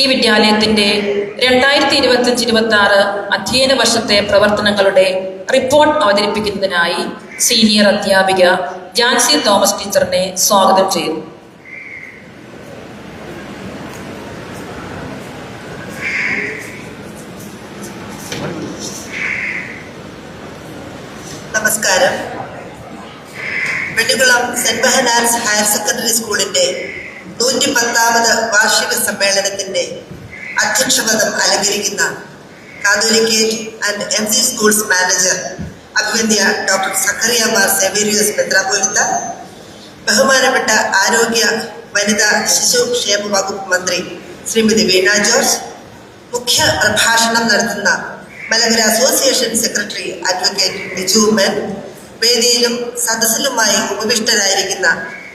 ഈ വിദ്യാലയത്തിന്റെ രണ്ടായിരത്തി ഇരുപത്തിയഞ്ച് ഇരുപത്തി ആറ് അധ്യയന വർഷത്തെ പ്രവർത്തനങ്ങളുടെ റിപ്പോർട്ട് അവതരിപ്പിക്കുന്നതിനായി സീനിയർ അധ്യാപിക ജാൻസി തോമസ് ടീച്ചറിനെ സ്വാഗതം ചെയ്യുന്നു. നമസ്കാരം. Vedikulam saint Behnans higher secondary സ്കൂളിന്റെ നൂറ്റി പത്താമത് വാർഷിക സമ്മേളനത്തിന്റെ അധ്യക്ഷപദം അലങ്കരിക്കുന്ന catholicate and M C schools manager അഭിവന്ധ്യ doctor സക്കറിയ മാർ സെവേരിയസ് മെത്രാപോലിത്ത ബഹുമാനപ്പെട്ട ആരോഗ്യ വനിതാ ശിശു ക്ഷേമ വകുപ്പ് മന്ത്രി ശ്രീമതി വീണ ജോർജ് മുഖ്യ പ്രഭാഷണം നടത്തുന്ന Malankara association secretary advocate Biju men വേദിയിലും സദസ്സിലുമായി ഉപവിഷ്ടരായിരിക്കുന്ന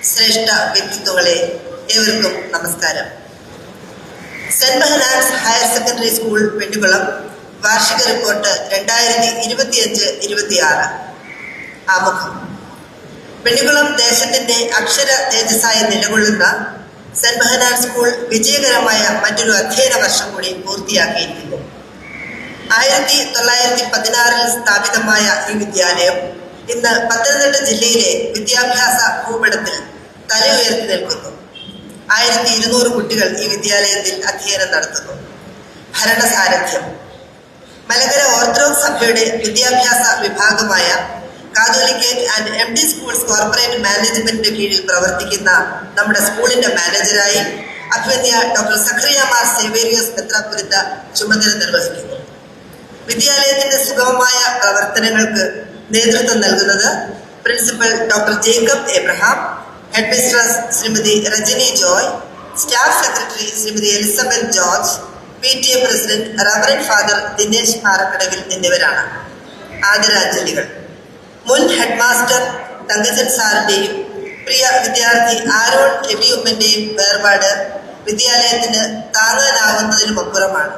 ശ്രേഷ്ഠ വ്യക്തിത്വങ്ങളെ ഏവർക്കും നമസ്കാരം. Saint Behnans higher secondary school Pennukulam വാർഷിക റിപ്പോർട്ട് രണ്ടായിരത്തി ഇരുപത്തിയഞ്ച് ഇരുപത്തിയാറ്. ആമുഖം. പെണ്ണുകുളം ദേശത്തിന്റെ അക്ഷര തേജസ്സായി നിലകൊള്ളുന്ന സെന്റ് ബഹനാൻ സ്കൂൾ വിജയകരമായ മറ്റൊരു അധ്യയന വർഷം കൂടി പൂർത്തിയാക്കിയിരിക്കുന്നു. ആയിരത്തി തൊള്ളായിരത്തി പതിനാറിൽ സ്ഥാപിതമായ ഈ വിദ്യാലയം ഇന്ന് പത്തനംതിട്ട ജില്ലയിലെ വിദ്യാഭ്യാസ ഭൂപടത്തിൽ തല ഉയർത്തി നിൽക്കുന്നു. ആയിരത്തി ഇരുന്നൂറ് കുട്ടികൾ ഈ വിദ്യാലയത്തിൽ അധ്യയനം നടത്തുന്നു. ഭരണസാരഥ്യം. മലകര ഓർത്തഡോക്സ് സഭയുടെ വിദ്യാഭ്യാസ വിഭാഗമായ catholicate and M D schools corporate മാനേജ്മെന്റിന്റെ കീഴിൽ പ്രവർത്തിക്കുന്ന നമ്മുടെ സ്കൂളിന്റെ മാനേജരായി അഭിവന്യ ഡോക്ടർ സഖറിയ മാർ സേവേരിയസ് മെത്രാപുരിത്ത ചുമതല നിർവഹിക്കുന്നു. വിദ്യാലയത്തിന്റെ സുഗമമായ പ്രവർത്തനങ്ങൾക്ക് നേതൃത്വം നൽകുന്നത് principal doctor Jacob Abraham head mistress Shrimati Rajani Joy staff secretary Shrimati Elizabeth George P T A president reverend father Dinesh Parakkadavil എന്നിവരാണ് ആദരാഞ്ജലികൾ. മുൻ ഹെഡ് മാസ്റ്റർ തങ്കജൻ സാറിന്റെയും പ്രിയ വിദ്യാർത്ഥി ആരോൺ എബിയുമ്മന്റെയും വേർപാട് വിദ്യാലയത്തിന് താങ്ങാനാവുന്നതിനുമപ്പുറമാണ്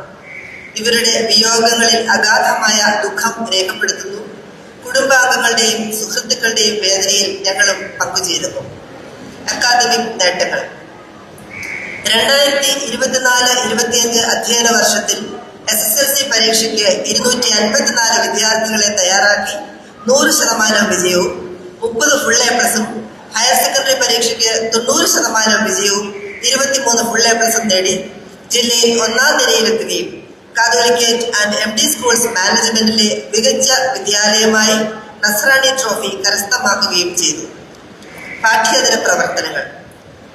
ഇവരുടെ വിയോഗങ്ങളിൽ അഗാധമായ ദുഃഖം രേഖപ്പെടുത്തുന്നു. കുടുംബാംഗങ്ങളുടെയും സുഹൃത്തുക്കളുടെയും വേദനയിൽ ഞങ്ങളും പങ്കുചേരുന്നു. അക്കാദമിക് നേട്ടങ്ങൾ. രണ്ടായിരത്തി ഇരുപത്തിനാല് ഇരുപത്തിയഞ്ച് അധ്യയന വർഷത്തിൽ എസ് എസ് എൽ സി പരീക്ഷയ്ക്ക് ഇരുന്നൂറ്റി അൻപത്തിനാല് വിദ്യാർത്ഥികളെ തയ്യാറാക്കി നൂറ് ശതമാനം വിജയവും മുപ്പത് ഫുൾ എ പ്ലസും ഹയർ സെക്കൻഡറി പരീക്ഷയ്ക്ക് തൊണ്ണൂറ് ശതമാനം വിജയവും ഇരുപത്തിമൂന്ന് ഫുൾ എ പ്ലസും നേടി ജില്ലയിൽ ഒന്നാം നിരയിലെത്തുകയും catholicate and M D schools മാനേജ്മെന്റിലെ മികച്ച വിദ്യാലയമായി നസ്രാണി ട്രോഫി കരസ്ഥമാക്കുകയും ചെയ്തു. പാഠ്യേതര പ്രവർത്തനങ്ങൾ.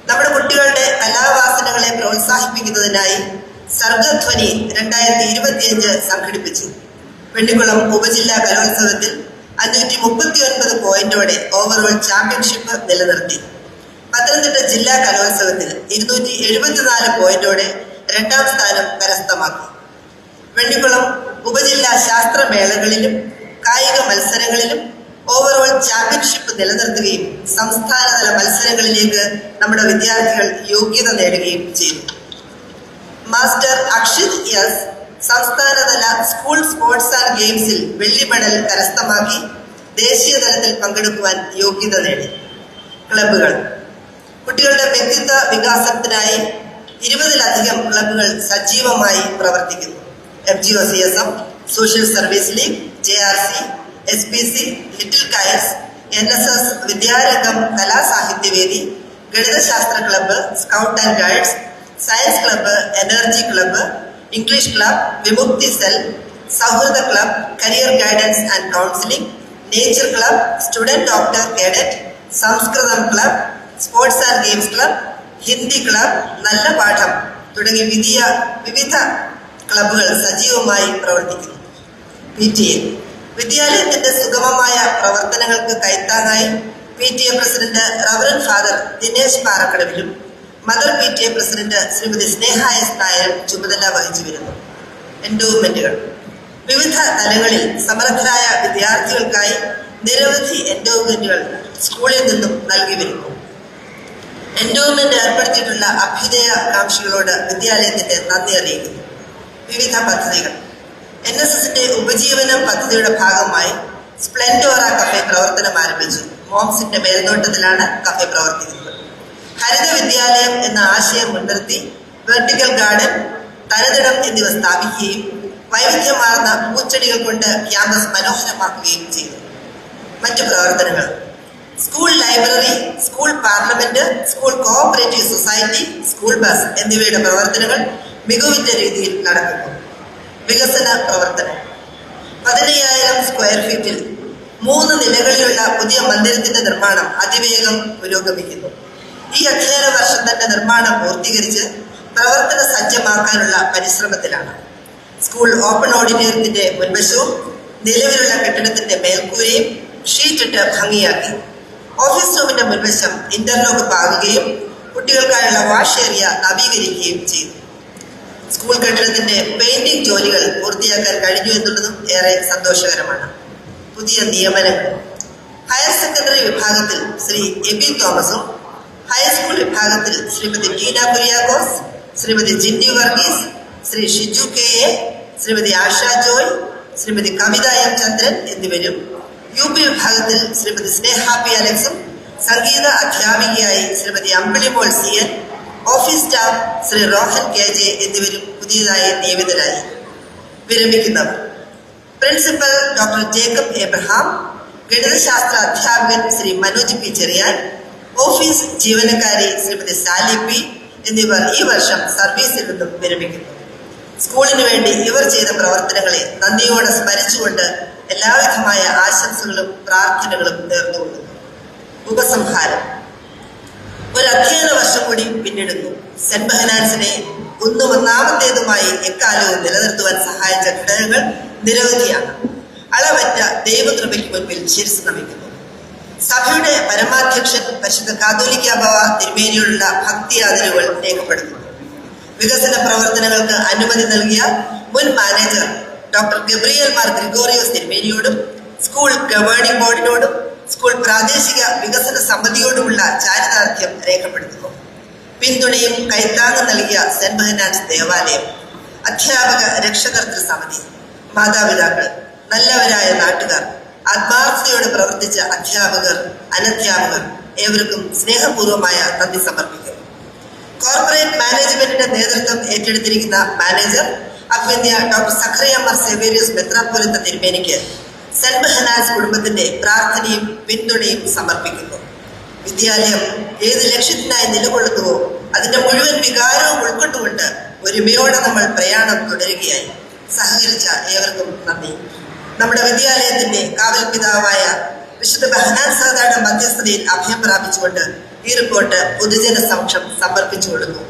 നമ്മുടെ കുട്ടികളുടെ കലാവാസനകളെ പ്രോത്സാഹിപ്പിക്കുന്നതിനായി സർഗധ്വനി രണ്ടായിരത്തി ഇരുപത്തിയഞ്ച് സംഘടിപ്പിച്ചു. വെണ്ണിക്കുളം ഉപജില്ലാ കലോത്സവത്തിൽ അഞ്ഞൂറ്റി മുപ്പത്തി ഒൻപത് പോയിന്റോടെ ഓവറോൾ ചാമ്പ്യൻഷിപ്പ് നിലനിർത്തി. പത്തനംതിട്ട ജില്ലാ കലോത്സവത്തിൽ ഇരുന്നൂറ്റി എഴുപത്തിനാല് പോയിന്റോടെ രണ്ടാം സ്ഥാനം കരസ്ഥമാക്കി. വെണ്ണിക്കുളം ഉപജില്ലാ ശാസ്ത്രമേളകളിലും കായിക മത്സരങ്ങളിലും ഓവറോൾ ചാമ്പ്യൻഷിപ്പ് നിലനിർത്തുകയും സംസ്ഥാനതല മത്സരങ്ങളിലേക്ക് നമ്മുടെ വിദ്യാർത്ഥികൾ യോഗ്യത നേടുകയും ചെയ്തു. മാസ്റ്റർ അക്ഷിത് എസ് സംസ്ഥാനതല സ്കൂൾ സ്പോർട്സ് ആൻഡ് ഗെയിംസിൽ വെള്ളി മെഡൽ കരസ്ഥമാക്കി ദേശീയ തലത്തിൽ പങ്കെടുക്കുവാൻ യോഗ്യത നേടി. ക്ലബുകൾ കുട്ടികളുടെ വ്യക്തിത്വ വികാസത്തിനായി ഇരുപതിലധികം ക്ലബുകൾ സജീവമായി പ്രവർത്തിക്കുന്നു. F G O C S M social service league J R C S P C little kites N S S വിദ്യാരംഗം Kalasahithyavedi ഗണിതശാസ്ത്ര club scout and guides science club energy club English club Vimukthi cell സൗഹൃദ club career guidance and counselling nature club student doctor cadet Sanskrit club sports and games club Hindi club നല്ല പാഠം തുടങ്ങി വിധിയ വിവിധ ക്ലബ്ബുകൾ സജീവമായി പ്രവർത്തിക്കുന്നു. P T A വിദ്യാലയത്തിന്റെ സുഗമമായ പ്രവർത്തനങ്ങൾക്ക് കൈത്താങ്ങായി P T A president reverend father Dinesh പാറക്കടവിലും mother P T A president Shrimati Sneha S നായരും ചുമതല വഹിച്ചു വരുന്നു. എൻഡോവ്മെന്റുകൾ വിവിധ തലങ്ങളിൽ സമർത്ഥരായ വിദ്യാർത്ഥികൾക്കായി നിരവധി എൻഡോവ്മെന്റുകൾ സ്കൂളിൽ നിന്നും നൽകി വരുന്നു. എൻഡോവ്മെന്റ് ഏർപ്പെടുത്തിയിട്ടുള്ള അഭ്യുദയ കാംക്ഷികളോട് വിദ്യാലയത്തിന്റെ നന്ദി അറിയിക്കുന്നു. വിവിധ പദ്ധതികൾ. എൻ എസ് എസിന്റെ ഉപജീവനം പദ്ധതിയുടെ ഭാഗമായി സ്പ്ലെൻഡോറ കഫേ പ്രവർത്തനം ആരംഭിച്ചു. മോംസിന്റെ മേൽനോട്ടത്തിലാണ് കഫേ പ്രവർത്തിക്കുന്നത്. ഹരിത വിദ്യാലയം എന്ന ആശയം മുൻനിർത്തി വെർട്ടിക്കൽ ഗാർഡൻ തലതിടം എന്നിവ സ്ഥാപിക്കുകയും വൈവിധ്യമാർന്ന പൂച്ചെടികൾ കൊണ്ട് ക്യാമ്പസ് മനോഹരമാക്കുകയും ചെയ്തു. മറ്റു പ്രവർത്തനങ്ങൾ. School library school parliament school cooperative society school bus എന്നിവയുടെ പ്രവർത്തനങ്ങൾ മികവുറ്റ രീതിയിൽ നടക്കുന്നു. വികസന പ്രവർത്തനം. പതിനയ്യായിരം സ്ക്വയർ ഫീറ്റിൽ മൂന്ന് നിലകളിലുള്ള പുതിയ മന്ദിരത്തിന്റെ നിർമ്മാണം അതിവേഗം പുരോഗമിക്കുന്നു. ഈ അധ്യയന വർഷം തന്നെ നിർമ്മാണം പൂർത്തീകരിച്ച് പ്രവർത്തന സജ്ജമാക്കാനുള്ള പരിശ്രമത്തിലാണ്. സ്കൂൾ ഓപ്പൺ ഓഡിറ്റോറിയത്തിന്റെ മുൻവശവും നിലവിലുള്ള കെട്ടിടത്തിന്റെ മേൽക്കൂരയും ഷീറ്റിട്ട് ഭംഗിയാക്കി. ഓഫീസ് റൂമിന്റെ മുൻവശം ഇന്റർലോക്ക് പാകുകയും കുട്ടികൾക്കായുള്ള വാഷ് ഏരിയ നവീകരിക്കുകയും ചെയ്തു. സ്കൂൾ കെട്ടിടത്തിന്റെ പെയിന്റിംഗ് ജോലികൾ പൂർത്തിയാക്കാൻ കഴിഞ്ഞു എന്നുള്ളതും ഏറെ സന്തോഷകരമാണ്. പുതിയ നിയമനങ്ങൾ. ഹയർ സെക്കൻഡറി വിഭാഗത്തിൽ ശ്രീ എബി തോമസും ഹൈസ്കൂൾ വിഭാഗത്തിൽ Shrimati Teena Kuriakose Shrimati Jinny Varghese Shri Shiju K A Shrimati Asha Joy Shrimati Kavitha M Chandran എന്നിവരും യു പി വിഭാഗത്തിൽ ശ്രീമതി സ്നേഹ പി അലക്സും സംഗീത അധ്യാപികയായി Shrimati Ambilimol C N office staff Shri Rohan K J എന്നിവരും പുതിയതായി നിയമിതരായി. വിരമിക്കുന്നവർ. Principal doctor Jacob Abraham ഗണിതശാസ്ത്ര അധ്യാപകൻ ശ്രീ മനോജ് പി ചെറിയാൻ ഓഫീസ് ജീവനക്കാരി ശ്രീമതി സാലി പി എന്നിവർ ഈ വർഷം സർവീസിൽ നിന്നും വിരമിക്കുന്നു. സ്കൂളിന് വേണ്ടി ഇവർ ചെയ്ത പ്രവർത്തനങ്ങളെ നന്ദിയോടെ സ്മരിച്ചുകൊണ്ട് എല്ലാവിധമായ ആശംസകളും പ്രാർത്ഥനകളും നേർന്നുകൊള്ളുന്നു. ഉപസംഹാരം. ഒരു അധ്യയന വർഷം കൂടി പിന്നിടുന്നു. സെന്റ് ബഹനാൻസിനെ ഒന്നും ഒന്നാമത്തേതുമായി എക്കാലവും നിലനിർത്തുവാൻ സഹായിച്ച ഘടകങ്ങൾ നിരവധിയാണ്. അളവറ്റ ദൈവകൃപയ്ക്ക് മുൻപിൽ ശിരസ് നമിക്കുന്നു. സഭയുടെ പരമാധ്യക്ഷൻ പരിശുദ്ധ കാതോലിക്ക ബാബ തിരുമേനിയോടുള്ള ഭക്തി ആദരവുകൾ രേഖപ്പെടുത്തുന്നു. വികസന പ്രവർത്തനങ്ങൾക്ക് അനുമതി നൽകിയ മുൻ manager doctor Gabriel Mar Gregorios തിരുമേനിയോടും school governing ബോർഡിനോടും സ്കൂൾ പ്രാദേശിക വികസന സമിതിയോടുമുള്ള ചാരിതാർത്ഥ്യം രേഖപ്പെടുത്തുന്നു. പിന്തുണയും കൈത്താങ്ങും നൽകിയ സെന്റ് ബെഹനാൻസ് ദേവാലയം അധ്യാപക രക്ഷകർത്തൃ സമിതി മാതാപിതാക്കൾ നല്ലവരായ നാട്ടുകാർ ആത്മാർത്ഥതയോടെ പ്രവർത്തിച്ച അധ്യാപകർ അനധ്യാപകർ ഏവർക്കും സ്നേഹപൂർവമായ നന്ദി സമർപ്പിക്കുന്നു. കോർപ്പറേറ്റ് മാനേജ്മെന്റിന്റെ നേതൃത്വം ഏറ്റെടുത്തിരിക്കുന്ന മാനേജർ അഭ്യന്യ ഡോക്ടർ സഖറിയ മാർ സെവേരിയസ് മെത്രാപ്പൊലിത്ത തിരുമേനിക്ക് സെന്റ് കുടുംബത്തിന്റെ പ്രാർത്ഥനയും പിന്തുണയും സമർപ്പിക്കുന്നു. വിദ്യാലയം ഏത് ലക്ഷ്യത്തിനായി നിലകൊള്ളുന്നുവോ അതിന്റെ മുഴുവൻ വികാരവും ഉൾക്കൊണ്ടുകൊണ്ട് ഒരുമയോടെ നമ്മൾ പ്രയാണം തുടരുകയായി. സഹകരിച്ച ഏവർക്കും നന്ദി. നമ്മുടെ വിദ്യാലയത്തിന്റെ കാവൽ പിതാവായ വിശുദ്ധ ബഹനാൻ സാദയുടെ മധ്യസ്ഥതയിൽ അഭയം പ്രാപിച്ചുകൊണ്ട് ഈ റിപ്പോർട്ട് പൊതുജന സമക്ഷം സമർപ്പിച്ചു കൊടുക്കുന്നു